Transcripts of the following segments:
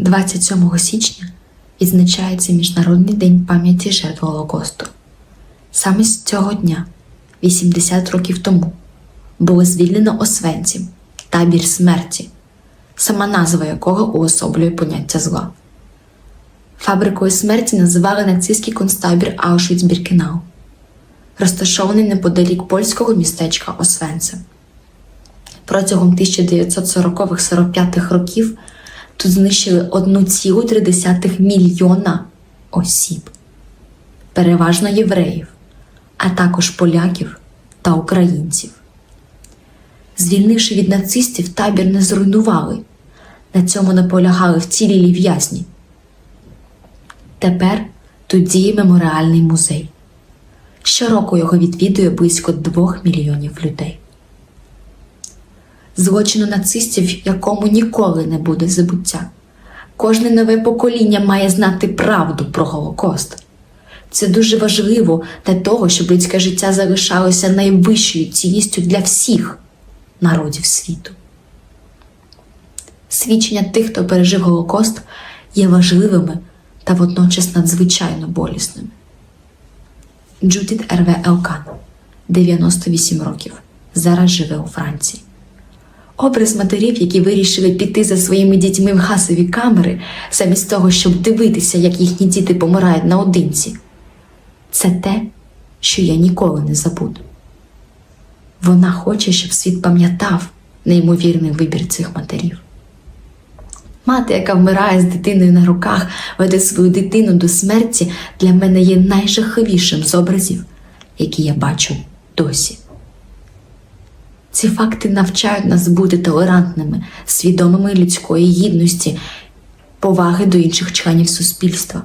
27 січня відзначається Міжнародний день пам'яті жертв Голокосту. Саме з цього дня, 80 років тому, було звільнено Освенцім, табір смерті, сама назва якого уособлює поняття зла. Фабрикою смерті називали нацистський концтабір Аушвіц-Біркенау, розташований неподалік польського містечка Освенцим. Протягом 1940-45 років тут знищили 1,3 мільйона осіб, переважно євреїв, а також поляків та українців. Звільнивши від нацистів, табір не зруйнували. На цьому наполягали вцілілі в'язні. Тепер тут діє меморіальний музей. Щороку його відвідує близько 2 мільйонів людей. Злочину нацистів, якому ніколи не буде забуття. Кожне нове покоління має знати правду про Голокост. Це дуже важливо для того, щоб людське життя залишалося найвищою цінністю для всіх народів світу. Свідчення тих, хто пережив Голокост, є важливими та водночас надзвичайно болісними. Джудіт Ерве Елкан, 98 років, зараз живе у Франції. Образ матерів, які вирішили піти за своїми дітьми в гасові камери, замість того, щоб дивитися, як їхні діти помирають наодинці, це те, що я ніколи не забуду. Вона хоче, щоб світ пам'ятав неймовірний вибір цих матерів. Мати, яка вмирає з дитиною на руках, веде свою дитину до смерті, для мене є найжахливішим з образів, які я бачу досі. Ці факти навчають нас бути толерантними, свідомими людської гідності, поваги до інших членів суспільства.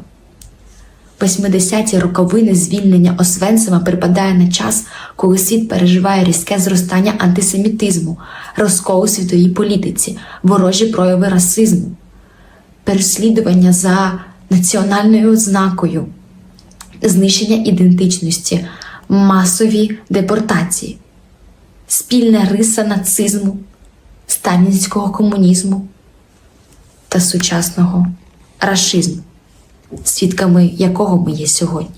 80-ті роковини звільнення Освенцима припадає на час, коли світ переживає різке зростання антисемітизму, розкол у світовій політиці, ворожі прояви расизму, переслідування за національною ознакою, знищення ідентичності, масові депортації, спільна риса нацизму, сталінського комунізму та сучасного рашизму свідками якого ми є сьогодні.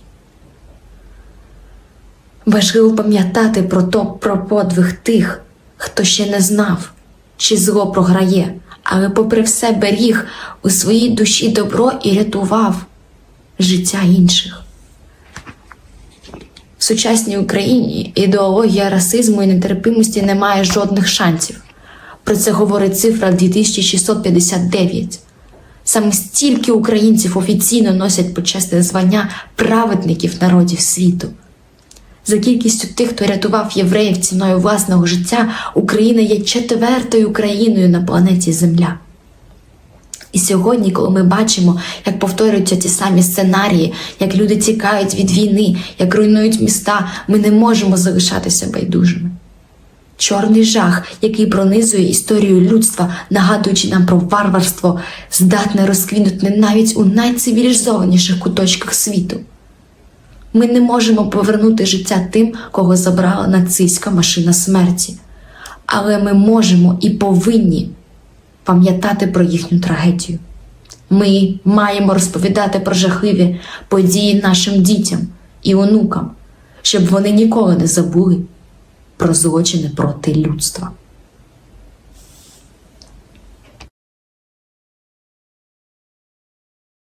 Важливо пам'ятати про то, про подвиг тих, хто ще не знав, чи зло програє, але, попри все, беріг у своїй душі добро і рятував життя інших. Сучасній Україні ідеологія расизму і нетерпимості не має жодних шансів. Про це говорить цифра 2659. Саме стільки українців офіційно носять почесне звання праведників народів світу. За кількістю тих, хто рятував євреїв ціною власного життя, Україна є четвертою країною на планеті Земля. І сьогодні, коли ми бачимо, як повторюються ті самі сценарії, як люди тікають від війни, як руйнують міста, ми не можемо залишатися байдужими. Чорний жах, який пронизує історію людства, нагадуючи нам про варварство, здатне розквінути навіть у найцивілізованіших куточках світу. Ми не можемо повернути життя тим, кого забрала нацистська машина смерті, але ми можемо і повинні пам'ятати про їхню трагедію. Ми маємо розповідати про жахливі події нашим дітям і онукам, щоб вони ніколи не забули про злочини проти людства.